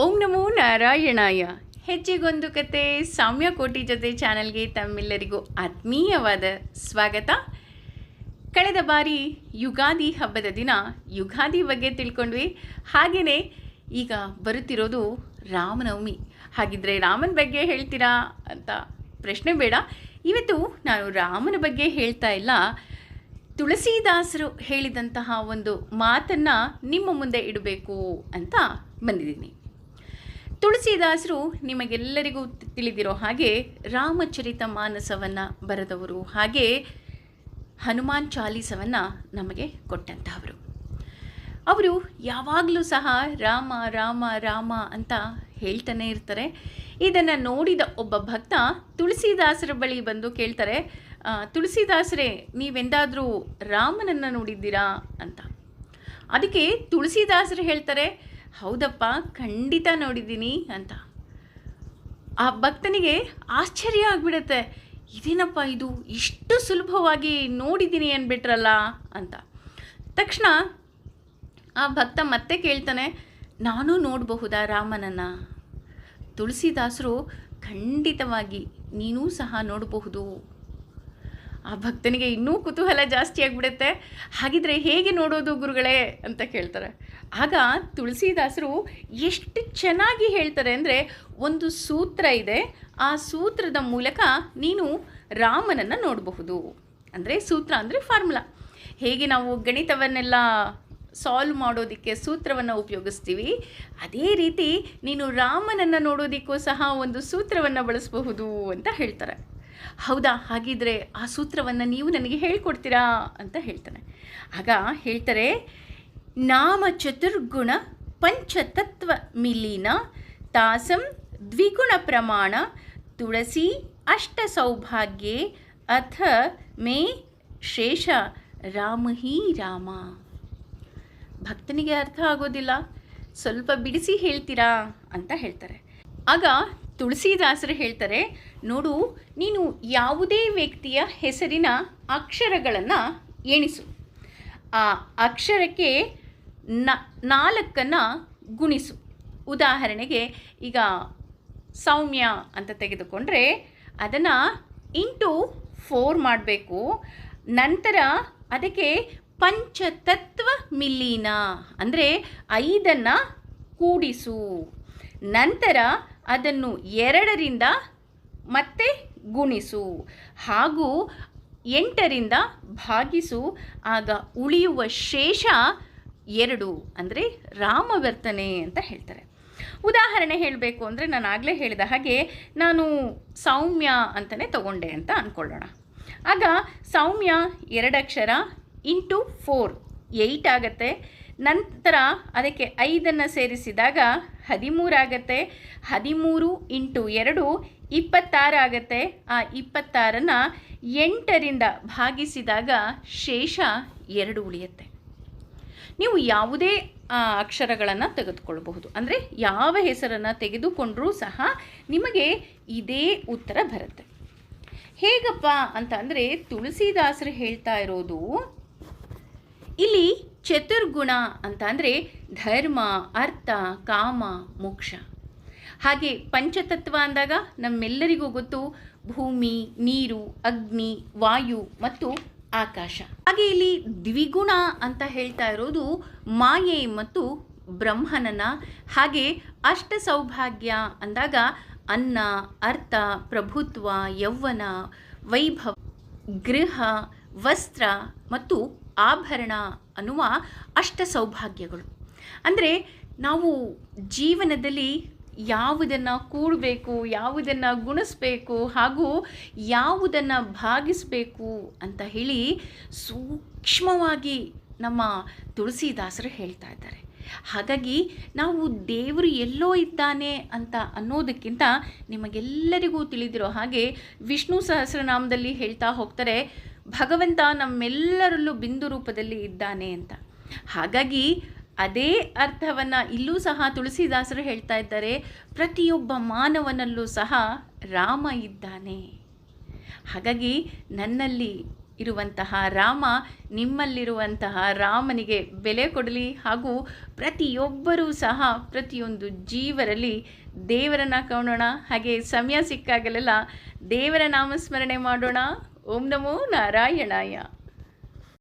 ಓಂ ನಮೋ ನಾರಾಯಣಾಯ. ಹೆಜ್ಜೆಗೊಂದು ಕತೆ. ಸಾಮ್ಯ ಕೋಟಿ ಜೊತೆ ಚಾನಲ್ಗೆ ತಮ್ಮೆಲ್ಲರಿಗೂ ಆತ್ಮೀಯವಾದ ಸ್ವಾಗತ. ಕಳೆದ ಬಾರಿ ಯುಗಾದಿ ಹಬ್ಬದ ದಿನ ಯುಗಾದಿ ಬಗ್ಗೆ ತಿಳ್ಕೊಂಡ್ವಿ. ಹಾಗೆಯೇ ಈಗ ಬರುತ್ತಿರೋದು ರಾಮನವಮಿ. ಹಾಗಿದ್ರೆ ರಾಮನ ಬಗ್ಗೆ ಹೇಳ್ತೀರಾ ಅಂತ ಪ್ರಶ್ನೆ ಬೇಡ. ಇವತ್ತು ನಾನು ರಾಮನ ಬಗ್ಗೆ ಹೇಳ್ತಾ ಇಲ್ಲ. ತುಳಸಿದಾಸರು ಹೇಳಿದಂತಹ ಒಂದು ಮಾತನ್ನು ನಿಮ್ಮ ಮುಂದೆ ಇಡಬೇಕು ಅಂತ ಬಂದಿದ್ದೀನಿ. ತುಳಸಿದಾಸರು ನಿಮಗೆಲ್ಲರಿಗೂ ತಿಳಿದಿರೋ ಹಾಗೆ ರಾಮಚರಿತ ಮಾನಸವನ್ನು ಬರೆದವರು. ಹಾಗೆ ಹನುಮಾನ್ ಚಾಲೀಸವನ್ನು ನಮಗೆ ಕೊಟ್ಟಂತಹವರು. ಅವರು ಯಾವಾಗಲೂ ಸಹ ರಾಮ ರಾಮ ರಾಮ ಅಂತ ಹೇಳ್ತಾನೆ ಇರ್ತಾರೆ. ಇದನ್ನು ನೋಡಿದ ಒಬ್ಬ ಭಕ್ತ ತುಳಸಿದಾಸರ ಬಳಿ ಬಂದು ಕೇಳ್ತಾರೆ "ಆ, ತುಳಸಿದಾಸರೇ ನೀವೆಂದಾದರೂ ರಾಮನನ್ನು ನೋಡಿದ್ದೀರಾ? ಅಂತ. ಅದಕ್ಕೆ ತುಳಸಿದಾಸರು ಹೇಳ್ತಾರೆ ಹೌದಪ್ಪ, ಖಂಡಿತ ನೋಡಿದ್ದೀನಿ ಅಂತ. ಆ ಭಕ್ತನಿಗೆ ಆಶ್ಚರ್ಯ ಆಗಿಬಿಡುತ್ತೆ. ಇದೇನಪ್ಪ ಇದು? ಇಷ್ಟು ಸುಲಭವಾಗಿ ನೋಡಿದ್ದೀನಿ ಅಂದ್ಬಿಟ್ರಲ್ಲ ಅಂತ. ತಕ್ಷಣ ಆ ಭಕ್ತ ಮತ್ತೆ ಕೇಳ್ತಾನೆ, ನಾನು ನೋಡಬಹುದಾ ರಾಮನನ್ನು? ತುಳಸಿದಾಸರು ಖಂಡಿತವಾಗಿ, ನೀನೂ ಸಹ ನೋಡಬಹುದು. ಆ ಭಕ್ತನಿಗೆ ಇನ್ನೂ ಕುತೂಹಲ ಜಾಸ್ತಿ ಆಗಿಬಿಡುತ್ತೆ. ಹಾಗಿದ್ರೆ ಹೇಗೆ ನೋಡೋದು ಗುರುಗಳೇ ಅಂತ ಕೇಳ್ತಾರೆ. ಆಗ ತುಳಸಿದಾಸರು ಎಷ್ಟು ಚೆನ್ನಾಗಿ ಹೇಳ್ತಾರೆ ಅಂದರೆ ಒಂದು ಸೂತ್ರ ಇದೆ. ಆ ಸೂತ್ರದ ಮೂಲಕ ನೀನು ರಾಮನನ್ನು ನೋಡಬಹುದು. ಅಂದರೆ ಸೂತ್ರ ಅಂದರೆ ಫಾರ್ಮುಲಾ. ಹೇಗೆ ನಾವು ಗಣಿತವನ್ನೆಲ್ಲ ಸಾಲ್ವ್ ಮಾಡೋದಕ್ಕೆ ಸೂತ್ರವನ್ನು ಉಪಯೋಗಿಸ್ತೀವಿ, ಅದೇ ರೀತಿ ನೀನು ರಾಮನನ್ನು ನೋಡೋದಕ್ಕೂ ಸಹ ಒಂದು ಸೂತ್ರವನ್ನು ಬಳಸಬಹುದು ಅಂತ ಹೇಳ್ತಾರೆ. ಹೌದಾ? ಹಾಗಿದ್ರೆ ಆ ಸೂತ್ರವನ್ನು ನೀವು ನನಗೆ ಹೇಳ್ಕೊಡ್ತೀರಾ ಅಂತ ಹೇಳ್ತಾನೆ. ಆಗ ಹೇಳ್ತಾರೆ, ನಾಮ ಚತುರ್ಗುಣ ಪಂಚತತ್ವ ಮಿಲೀನ ತಾಸಂ ದ್ವಿಗುಣ ಪ್ರಮಾಣ ತುಳಸಿ ಅಷ್ಟ ಸೌಭಾಗ್ಯೆ ಅಥ ಮೇ ಶೇಷ ರಾಮ ಹೀ ರಾಮ. ಭಕ್ತನಿಗೆ ಅರ್ಥ ಆಗೋದಿಲ್ಲ. ಸ್ವಲ್ಪ ಬಿಡಿಸಿ ಹೇಳ್ತೀರಾ ಅಂತ ಹೇಳ್ತಾರೆ. ಆಗ ತುಳಸಿದಾಸರು ಹೇಳ್ತಾರೆ, ನೋಡು, ನೀನು ಯಾವುದೇ ವ್ಯಕ್ತಿಯ ಹೆಸರಿನ ಅಕ್ಷರಗಳನ್ನು ಎಣಿಸು. ಆ ಅಕ್ಷರಕ್ಕೆ ನ, ನಾಲ್ಕನ್ನು ಗುಣಿಸು. ಉದಾಹರಣೆಗೆ, ಈಗ ಸೌಮ್ಯ ಅಂತ ತೆಗೆದುಕೊಂಡ್ರೆ, ಅದನ್ನು ಇಂಟು ಫೋರ್ ಮಾಡಬೇಕು. ನಂತರ ಅದಕ್ಕೆ ಪಂಚತತ್ವ ಮಿಲೀನ, ಅಂದರೆ ಐದನ್ನು ಕೂಡಿಸು. ನಂತರ ಅದನ್ನು ಎರಡರಿಂದ ಮತ್ತೆ ಗುಣಿಸು. ಹಾಗೂ ಎಂಟರಿಂದ ಭಾಗಿಸು. ಆಗ ಉಳಿಯುವ ಶೇಷ ಎರಡು, ಅಂದರೆ ರಾಮವರ್ತನೆ ಅಂತ ಹೇಳ್ತಾರೆ. ಉದಾಹರಣೆ ಹೇಳಬೇಕು ಅಂದರೆ ನಾನು ಆಗಲೇ ಹೇಳಿದ ಹಾಗೆ ನಾನು ಸೌಮ್ಯ ಅಂತಲೇ ತಗೊಂಡೆ ಅಂತ ಅಂದ್ಕೊಳ್ಳೋಣ ಆಗ ಸೌಮ್ಯ ಎರಡಕ್ಷರ ಇಂಟು ಫೋರ್, ಏಯ್ಟ್ ಆಗುತ್ತೆ. ನಂತರ ಅದಕ್ಕೆ ಐದನ್ನು ಸೇರಿಸಿದಾಗ ಹದಿಮೂರಾಗತ್ತೆ. ಹದಿಮೂರು ಇಂಟು ಎರಡು ಇಪ್ಪತ್ತಾರಾಗತ್ತೆ ಆ ಇಪ್ಪತ್ತಾರನ್ನು ಎಂಟರಿಂದ ಭಾಗಿಸಿದಾಗ ಶೇಷ ಎರಡು ಉಳಿಯುತ್ತೆ. ನೀವು ಯಾವುದೇ ಅಕ್ಷರಗಳನ್ನು ತೆಗೆದುಕೊಳ್ಳಬಹುದು. ಅಂದರೆ ಯಾವ ಹೆಸರನ್ನು ತೆಗೆದುಕೊಂಡರೂ ಸಹ ನಿಮಗೆ ಇದೇ ಉತ್ತರ ಬರುತ್ತೆ. ಹೇಗಪ್ಪ ಅಂತ ಅಂದರೆ ತುಳಸಿದಾಸರು ಹೇಳ್ತಾ ಇರೋದು, ಇಲ್ಲಿ ಚತುರ್ಗುಣ ಅಂತ ಅಂದರೆ ಧರ್ಮ, ಅರ್ಥ, ಕಾಮ, ಮೋಕ್ಷ. ಹಾಗೆ ಪಂಚತತ್ವ ಅಂದಾಗ ನಮ್ಮೆಲ್ಲರಿಗೂ ಗೊತ್ತು ಭೂಮಿ, ನೀರು, ಅಗ್ನಿ, ವಾಯು ಮತ್ತು ಆಕಾಶ. ಹಾಗೆ ಇಲ್ಲಿ ದ್ವಿಗುಣ ಅಂತ ಹೇಳ್ತಾ ಇರೋದು ಮಾಯೆ ಮತ್ತು ಬ್ರಹ್ಮನನ ಹಾಗೆ ಅಷ್ಟ ಸೌಭಾಗ್ಯ ಅಂದಾಗ ಅನ್ನ, ಅರ್ಥ, ಪ್ರಭುತ್ವ, ಯೌವನ, ವೈಭವ, ಗೃಹ, ವಸ್ತ್ರ ಮತ್ತು ಆಭರಣ ಅನ್ನುವ ಅಷ್ಟ ಸೌಭಾಗ್ಯಗಳು. ಅಂದರೆ ನಾವು ಜೀವನದಲ್ಲಿ ಯಾವುದನ್ನು ಕೂಡಬೇಕು, ಯಾವುದನ್ನು ಗುಣಿಸ್ಬೇಕು ಹಾಗೂ ಯಾವುದನ್ನು ಭಾಗಿಸಬೇಕು ಅಂತ ಹೇಳಿ ಸೂಕ್ಷ್ಮವಾಗಿ ನಮ್ಮ ತುಳಸಿದಾಸರು ಹೇಳ್ತಾ ಇದ್ದಾರೆ. ಹಾಗಾಗಿ ನಾವು ದೇವರು ಎಲ್ಲೋ ಇದ್ದಾನೆ ಅಂತ ಅನ್ನೋದಕ್ಕಿಂತ ನಿಮಗೆಲ್ಲರಿಗೂ ತಿಳಿದಿರೋ ಹಾಗೆ ವಿಷ್ಣು ಸಹಸ್ರನಾಮದಲ್ಲಿ ಹೇಳ್ತಾ ಹೋಗ್ತಾರೆ ಭಗವಂತ ನಮ್ಮೆಲ್ಲರಲ್ಲೂ ಬಿಂದು ರೂಪದಲ್ಲಿ ಇದ್ದಾನೆ ಅಂತ. ಹಾಗಾಗಿ ಅದೇ ಅರ್ಥವನ್ನು ಇಲ್ಲೂ ಸಹ ತುಳಸಿದಾಸರು ಹೇಳ್ತಾ ಇದ್ದಾರೆ, ಪ್ರತಿಯೊಬ್ಬ ಮಾನವನಲ್ಲೂ ಸಹ ರಾಮ ಇದ್ದಾನೆ. ಹಾಗಾಗಿ ನನ್ನಲ್ಲಿ ಇರುವಂತಹ ರಾಮ, ನಿಮ್ಮಲ್ಲಿರುವಂತಹ ರಾಮನಿಗೆ ಬೆಲೆ ಕೊಡಲಿ ಹಾಗೂ ಪ್ರತಿಯೊಬ್ಬರೂ ಸಹ ಪ್ರತಿಯೊಂದು ಜೀವರಲ್ಲಿ ದೇವರನ್ನ ಕಾಣೋಣ, ಹಾಗೆ ಸಮಯ ಸಿಕ್ಕಾಗಲೆಲ್ಲ ದೇವರ ನಾಮಸ್ಮರಣೆ ಮಾಡೋಣ. ಓಂ ನಮೋ ನಾರಾಯಣಾಯ